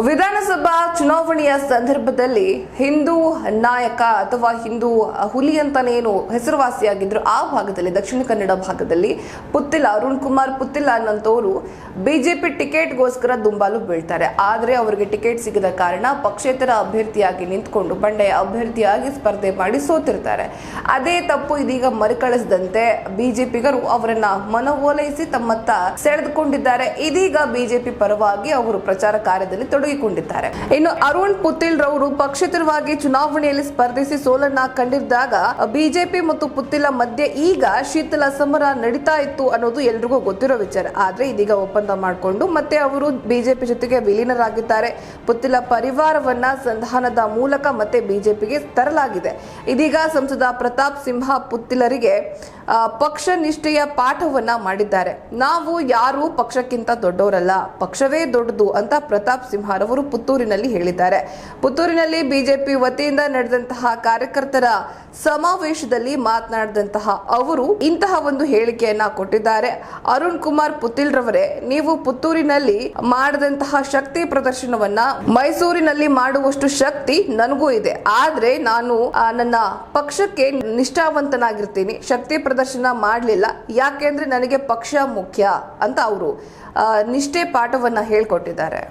ವಿಧಾನಸಭಾ ಚುನಾವಣೆಯ ಸಂದರ್ಭದಲ್ಲಿ ಹಿಂದೂ ನಾಯಕ ಅಥವಾ ಹಿಂದೂ ಹುಲಿ ಅಂತಾನೇನು ಹೆಸರುವಾಸಿಯಾಗಿದ್ರು, ಆ ಭಾಗದಲ್ಲಿ, ದಕ್ಷಿಣ ಕನ್ನಡ ಭಾಗದಲ್ಲಿ ಪುತ್ತಿಲ, ಅರುಣ್ ಕುಮಾರ್ ಪುತ್ತಿಲ ಅನ್ನಂತವರು ಬಿಜೆಪಿ ಟಿಕೆಟ್ಗೋಸ್ಕರ ದುಂಬಾಲು ಬೀಳ್ತಾರೆ. ಆದರೆ ಅವರಿಗೆ ಟಿಕೆಟ್ ಸಿಗದ ಕಾರಣ ಪಕ್ಷೇತರ ಅಭ್ಯರ್ಥಿಯಾಗಿ ನಿಂತ್ಕೊಂಡು ಬಂಡೆಯ ಅಭ್ಯರ್ಥಿಯಾಗಿ ಸ್ಪರ್ಧೆ ಮಾಡಿ ಸೋತಿರ್ತಾರೆ. ಅದೇ ತಪ್ಪು ಇದೀಗ ಮರುಕಳಿಸದಂತೆ ಬಿಜೆಪಿಗರು ಅವರನ್ನ ಮನವೊಲೈಸಿ ತಮ್ಮತ್ತ ಸೆಳೆದುಕೊಂಡಿದ್ದಾರೆ. ಇದೀಗ ಬಿಜೆಪಿ ಪರವಾಗಿ ಅವರು ಪ್ರಚಾರ ಕಾರ್ಯದಲ್ಲಿ ತೊಡಗಿಕೊಂಡಿದ್ದಾರೆ. ಇನ್ನು ಅರುಣ್ ಪುತ್ತಿಲ್ ರವರು ಪಕ್ಷೇತರವಾಗಿ ಚುನಾವಣೆಯಲ್ಲಿ ಸ್ಪರ್ಧಿಸಿ ಸೋಲನ್ನ ಕಂಡಿದ್ದಾಗ ಬಿಜೆಪಿ ಮತ್ತು ಪುತ್ತಿಲ ಮಧ್ಯೆ ಈಗ ಶೀತಲ ಸಮರ ನಡೀತಾ ಇತ್ತು ಅನ್ನೋದು ಎಲ್ರಿಗೂ ಗೊತ್ತಿರೋ ವಿಚಾರ. ಆದ್ರೆ ಇದೀಗ ಒಪ್ಪಂದ ಮಾಡಿಕೊಂಡು ಮತ್ತೆ ಅವರು ಬಿಜೆಪಿ ಜೊತೆಗೆ ವಿಲೀನರಾಗಿದ್ದಾರೆ. ಪುತ್ತಿಲ ಪರಿವಾರವನ್ನ ಸಂಧಾನದ ಮೂಲಕ ಮತ್ತೆ ಬಿಜೆಪಿಗೆ ತರಲಾಗಿದೆ. ಇದೀಗ ಸಂಸದ ಪ್ರತಾಪ್ ಸಿಂಹ ಪುತ್ತಿಲರಿಗೆ ಪಕ್ಷ ನಿಷ್ಠೆಯ ಪಾಠವನ್ನ ಮಾಡಿದ್ದಾರೆ. ನಾವು ಯಾರು ಪಕ್ಷಕ್ಕಿಂತ ದೊಡ್ಡವರಲ್ಲ. ಪಕ್ಷವೇ ದೊಡ್ಡದು ಅಂತ ಪ್ರತಾಪ್ ಸಿಂಹರವರು ಪುತ್ತೂರಿನಲ್ಲಿ ಹೇಳಿದ್ದಾರೆ. ಪುತ್ತೂರಿನಲ್ಲಿ ಬಿಜೆಪಿ ವತಿಯಿಂದ ನಡೆದಂತಹ ಕಾರ್ಯಕರ್ತರ ಸಮಾವೇಶದಲ್ಲಿ ಮಾತನಾಡಿದಂತಹ ಅವರು ಇಂತಹ ಒಂದು ಹೇಳಿಕೆಯನ್ನ ಕೊಟ್ಟಿದ್ದಾರೆ. ಅರುಣ್ ಕುಮಾರ್ ಪುತಿಲ್ ರವರೇ ನೀವು ಪುತ್ತೂರಿನಲ್ಲಿ ಮಾಡಿದಂತಹ ಶಕ್ತಿ ಪ್ರದರ್ಶನವನ್ನ ಮೈಸೂರಿನಲ್ಲಿ ಮಾಡುವಷ್ಟು ಶಕ್ತಿ ನನಗೂ ಇದೆ. ಆದ್ರೆ ನಾನು ನನ್ನ ಪಕ್ಷಕ್ಕೆ ನಿಷ್ಠಾವಂತನಾಗಿರ್ತೀನಿ. ಶಕ್ತಿ ಪ್ರದರ್ಶನ ಮಾಡಲಿಲ್ಲ. ಯಾಕೆಂದ್ರೆ ನನಗೆ ಪಕ್ಷ ಮುಖ್ಯ ಅಂತ ಅವರು ನಿಷ್ಠೆ ಪಾಠವನ್ನ ಹೇಳ್ಕೊಟ್ಟಿದ್ದಾರೆ.